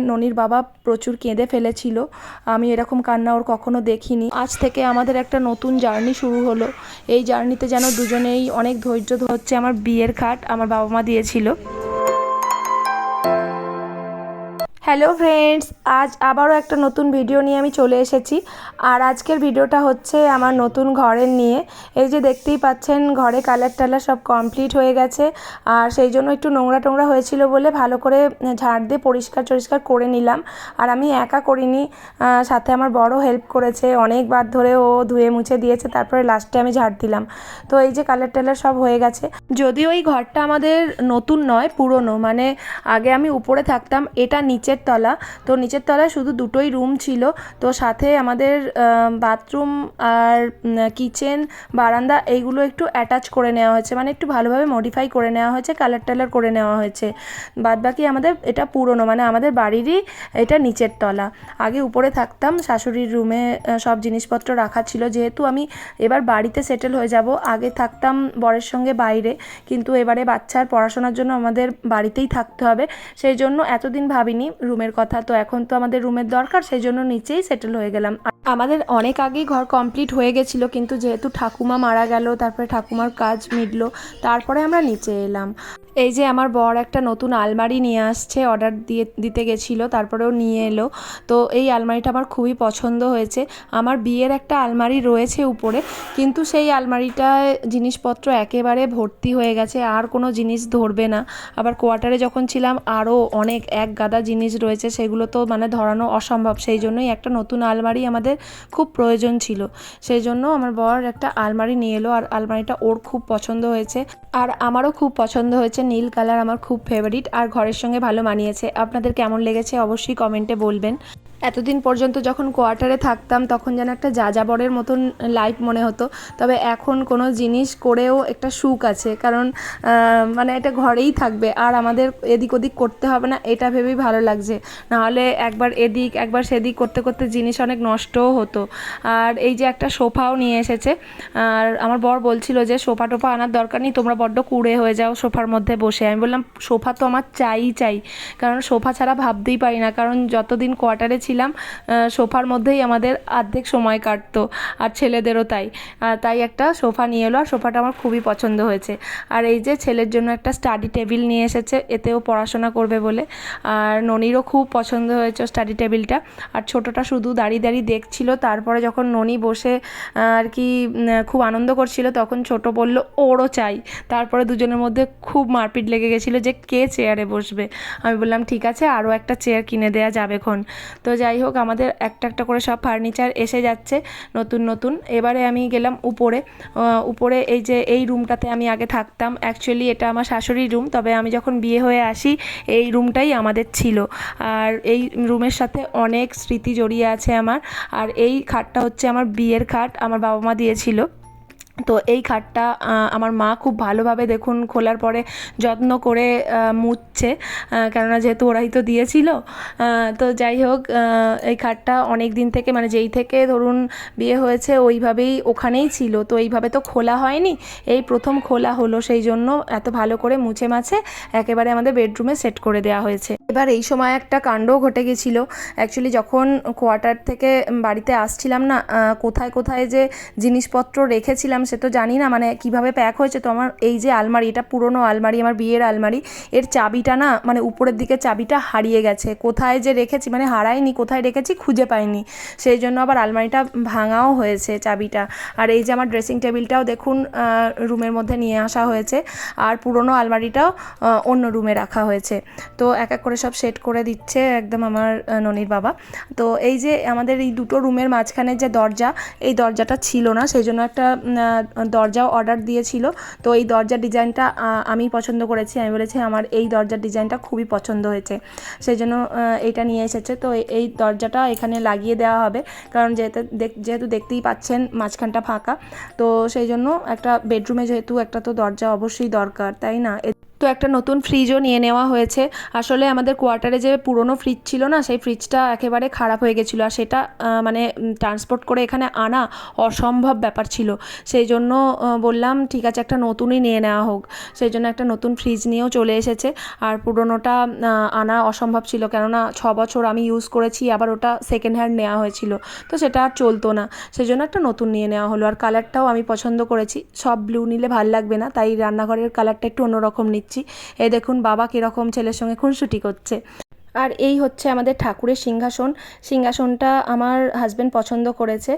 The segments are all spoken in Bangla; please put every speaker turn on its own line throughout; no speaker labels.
ননির বাবা প্রচুর কেঁদে ফেলেছিল। আমি এরকম কান্না ওর কখনো দেখিনি। আজ থেকে আমাদের একটা নতুন জার্নি শুরু হলো। এই জার্নিতে যেন দুজনেই অনেক ধৈর্য হচ্ছে আমার বিয়ের খাট আমার বাবা মা দিয়েছিল। হ্যালো ফ্রেন্ডস আজ আবারও একটা নতুন ভিডিও নিয়ে আমি চলে এসেছি। আর আজকের ভিডিওটা হচ্ছে আমার নতুন ঘরের নিয়ে। এই যে দেখতেই পাচ্ছেন, ঘরে কালার টালার সব কমপ্লিট হয়ে গেছে। আর সেই জন্য একটু নোংরা টোংরা হয়েছিল বলে ভালো করে ঝাড় দিয়ে পরিষ্কার টরিষ্কার করে নিলাম। আর আমি একা করিনি সাথে আমার বড় হেল্প করেছে। অনেকবার ধরে ও ধুয়ে মুছে দিয়েছে, তারপরে লাস্টে আমি ঝাড় দিলাম। তো এই যে কালার টালার সব হয়ে গেছে। যদিও এই ঘরটা আমাদের নতুন নয়, পুরনো। মানে আগে আমি উপরে থাকতাম, এটা নিচের তলা। তো নিচের তলায় শুধু দুটোই রুম ছিল। তো সাথে আমাদের বাথরুম আর কিচেন বারান্দা এইগুলো একটু অ্যাটাচ করে নেওয়া হয়েছে। মানে একটু ভালোভাবে মডিফাই করে নেওয়া হয়েছে কালার টালার করে নেওয়া হয়েছে। বাদ বাকি আমাদের এটা পুরনো মানে আমাদের বাড়িরই এটা নিচের তলা। আগে উপরে থাকতাম, শাশুড়ির রুমে সব জিনিসপত্র রাখা ছিল। যেহেতু আমি এবার বাড়িতে সেটেল হয়ে যাব, আগে থাকতাম বরের সঙ্গে বাইরে। কিন্তু এবারে বাচ্চার পড়াশোনার জন্য আমাদের বাড়িতেই থাকতে হবে। সেই জন্য এতদিন ভাবিনি রুমের কথা। তো এখন তো আমাদের রুমের দরকার, সেই জন্য নিচেই সেটেল হয়ে গেলাম। আমাদের অনেক আগেই ঘর কমপ্লিট হয়ে গেছিল, কিন্তু যেহেতু ঠাকুমা মারা গেল, তারপরে ঠাকুমার কাজ মিটলো, তারপরে আমরা নিচে এলাম। এই যে আমার বর একটা নতুন আলমারি নিয়ে আসছে অর্ডার দিয়ে, দিতে গেছিল, তারপরেও নিয়ে এলো। তো এই আলমারিটা আমার খুবই পছন্দ হয়েছে। আমার বিয়ের একটা আলমারি রয়েছে উপরে, কিন্তু সেই আলমারিটায় জিনিসপত্র একেবারে ভর্তি হয়ে গেছে, আর কোনো জিনিস ধরবে না। আবার কোয়ার্টারে যখন ছিলাম, আরও অনেক এক গাদা জিনিস রয়েছে, সেগুলো তো মানে ধরানো অসম্ভব। সেই জন্যই একটা নতুন আলমারি আমাদের খুব প্রয়োজন ছিল। সেই জন্য আমার বর একটা আলমারি নিয়ে এলো, আর আলমারিটা ওর খুব পছন্দ হয়েছে। আর আমারও খুব পছন্দ হয়েছে। নীল কালার আমার খুব ফেভারিট আর ঘরের সঙ্গে ভালো মানিয়েছে। আপনাদের কেমন লেগেছে অবশ্যই কমেন্টে বলবেন। এতদিন পর্যন্ত যখন কোয়ার্টারে থাকতাম, তখন যেন একটা যাযাবরের মতন লাইফ মনে হতো। তবে এখন কোনো জিনিস করেও একটা সুখ আছে। কারণ মানে এটা ঘরেই থাকবে। আর আমাদের এদিক ওদিক করতে হবে না, এটা ভেবেই ভালো লাগছে। নাহলে একবার এদিক, একবার সেদিক করতে করতে জিনিস অনেক নষ্টও হতো। আর এই যে একটা সোফাও নিয়ে এসেছে, আর আমার বর বলছিল যে, সোফা টোফা আনার দরকার নেই, তোমরা বড্ড কুড়ে হয়ে যাও সোফার মধ্যে বসে। আমি বললাম, সোফা তো আমার চাই চাই। কারণ সোফা ছাড়া ভাবতেই পারি না। কারণ যতদিন কোয়ার্টারে ছিলাম সোফার মধ্যেই আমাদের অর্ধেক সময় কাটতো, আর ছেলেদেরও তাই। তাই একটা সোফা নিয়ে এলো, আর সোফাটা আমার খুবই পছন্দ হয়েছে। আর এই যে ছেলের জন্য একটা স্টাডি টেবিল নিয়ে এসেছে, এতেও পড়াশোনা করবে বলে। আর ননিরও খুব পছন্দ হয়েছে স্টাডি টেবিলটা। আর ছোটোটা শুধু দাঁড়িয়ে দাঁড়িয়ে দেখছিল, তারপরে যখন ননি বসে আর কি খুব আনন্দ করছিল, তখন ছোট বলল, ওরও চাই। তারপরে দুজনের মধ্যে খুব মারপিট লেগে গেছিল যে, কে চেয়ারে বসবে? আমি বললাম, ঠিক আছে, আরও একটা চেয়ার কিনে দেওয়া যাবে খন তো যাই হোক, আমাদের একটা একটা করে সব ফার্নিচার এসে যাচ্ছে নতুন নতুন। এবারে আমি গেলাম উপরে। উপরে এই যে এই রুমটাতে আমি আগে থাকতাম। অ্যাকচুয়ালি এটা আমার শাশুড়ির রুম তবে আমি যখন বিয়ে হয়ে আসি, এই রুমটাই আমাদের ছিল। আর এই রুমের সাথে অনেক স্মৃতি জড়িয়ে আছে আমার। আর এই খাটটা হচ্ছে আমার বিয়ের খাট, আমার বাবা মা দিয়েছিল। তো এই খাটটা আমার মা খুব ভালোভাবে দেখুন খোলার পরে যত্ন করে মুছছে কেননা যেহেতু ওরাই তো দিয়েছিল তো যাই হোক এই খাটটা অনেক দিন থেকে মানে যেই থেকে ধরুন বিয়ে হয়েছে ওইভাবেই ওখানেই ছিল, তো এইভাবে তো খোলা হয়নি, এই প্রথম খোলা হলো, সেই জন্য এত ভালো করে মুছে মাছে একেবারে আমাদের বেডরুমে সেট করে দেওয়া হয়েছে। এবার এই সময় একটা কাণ্ডও ঘটে গেছিল, অ্যাকচুয়ালি যখন কোয়ার্টার থেকে বাড়িতে আসছিলাম না কোথায় কোথায় যে জিনিসপত্র রেখেছিলাম সে তো জানি না মানে কীভাবে প্যাক হয়েছে তো আমার, এই যে আলমারি, এটা পুরনো আলমারি, আমার বিয়ের আলমারি, এর চাবিটা না মানে উপরের দিকে চাবিটা হারিয়ে গেছে। কোথায় যে রেখেছি মানে হারাইনি কোথায় রেখেছি খুঁজে পাইনি। সেই জন্য আবার আলমারিটা ভাঙাও হয়েছে চাবিটা। আর এই যে আমার ড্রেসিং টেবিলটাও দেখুন রুমের মধ্যে নিয়ে আসা হয়েছে। আর পুরনো আলমারিটাও অন্য রুমে রাখা হয়েছে। তো এক এক করে সব সেট করে দিচ্ছে একদম আমার ননির বাবা। তো এই যে আমাদের এই দুটো রুমের মাঝখানে যে দরজা, এই দরজাটা ছিল না, সেই জন্য একটা দরজাও অর্ডার দিয়েছিল। তো এই দরজার ডিজাইনটা আমি পছন্দ করেছি। আমি বলেছি, আমার এই দরজার ডিজাইনটা খুবই পছন্দ হয়েছে। সেই জন্য এটা নিয়ে এসেছে। তো এই- দরজাটা এখানে লাগিয়ে দেওয়া হবে। কারণ যেহেতু যেহেতু দেখতেই পাচ্ছেন, মাঝখানটা ফাঁকা। তো সেই জন্য একটা বেডরুমে যেহেতু একটা তো দরজা অবশ্যই দরকার, তাই না? তো একটা নতুন ফ্রিজও নিয়ে নেওয়া হয়েছে। আসলে আমাদের কোয়ার্টারে যে পুরনো ফ্রিজ ছিল না, সেই ফ্রিজটা একেবারে খারাপ হয়ে গেছিল। আর সেটা মানে ট্রান্সপোর্ট করে এখানে আনা অসম্ভব ব্যাপার ছিল। সেই জন্য বললাম, ঠিক আছে, একটা নতুনই নিয়ে নেওয়া হোক। সেই জন্য একটা নতুন ফ্রিজ নিয়েও চলে এসেছে। আর পুরনোটা আনা অসম্ভব ছিল। কেননা, ছ বছর আমি ইউজ করেছি, আবার ওটা সেকেন্ড হ্যান্ড নেওয়া হয়েছিল। তো সেটা আর চলতো না। সেই জন্য একটা নতুন নিয়ে নেওয়া হলো। আর কালারটাও আমি পছন্দ করেছি। সব ব্লু নিলে ভালো লাগবে না, তাই রান্নাঘরের কালারটা একটু অন্যরকম নিচ্ছি। এই দেখুন বাবা কীরকম ছেলের সঙ্গে খুনসুটি করছে। আর এই হচ্ছে আমাদের ঠাকুরের সিংহাসন। সিংহাসনটা আমার হাজব্যান্ড পছন্দ করেছে।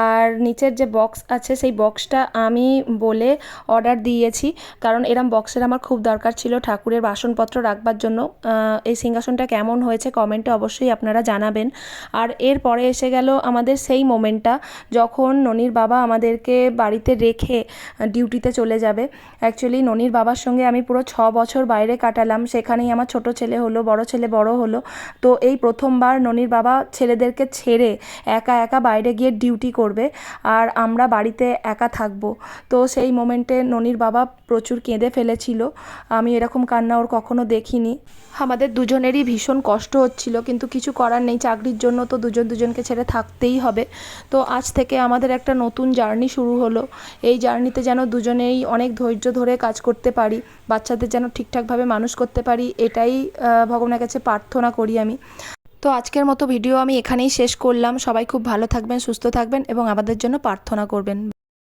আর নিচের যে বক্স আছে, সেই বক্সটা আমি বলে অর্ডার দিয়েছি। কারণ এরম বক্সের আমার খুব দরকার ছিল ঠাকুরের বাসনপত্র রাখবার জন্য। এই সিংহাসনটা কেমন হয়েছে কমেন্টে অবশ্যই আপনারা জানাবেন। আর এরপরে এসে গেল আমাদের সেই মোমেন্টটা যখন ননির বাবা আমাদেরকে বাড়িতে রেখে ডিউটিতে চলে যাবে। অ্যাকচুয়ালি ননির বাবার সঙ্গে আমি পুরো ছ বছর বাইরে কাটালাম। সেখানেই আমার ছোট ছেলে হলো, বড় ছেলে বড় হলো। তো এই প্রথমবার ননির বাবা ছেলেদেরকে ছেড়ে একা একা বাইরে গিয়ে ডিউটি করবে আর আমরা বাড়িতে একা থাকব। তো সেই মোমেন্টে ননির বাবা প্রচুর কেঁদে ফেলেছিল। আমি এরকম কান্না ওর কখনো দেখিনি। আমাদের দুজনেরই ভীষণ কষ্ট হচ্ছিল, কিন্তু কিছু করার নেই। চাকরির জন্য তো দুজন দুজনকে ছেড়ে থাকতেই হবে। তো আজ থেকে আমাদের একটা নতুন জার্নি শুরু হলো। এই জার্নিতে যেন দুজনেই অনেক ধৈর্য ধরে কাজ করতে পারি, বাচ্চাদের যেন ঠিকঠাকভাবে মানুষ করতে পারি, এটাই ভগবানের কাছে প্রার্থনা করি আমি। তো আজকের মতো ভিডিও আমি এখানেই শেষ করলাম। সবাই খুব ভালো থাকবেন, সুস্থ থাকবেন এবং আমাদের জন্য প্রার্থনা করবেন।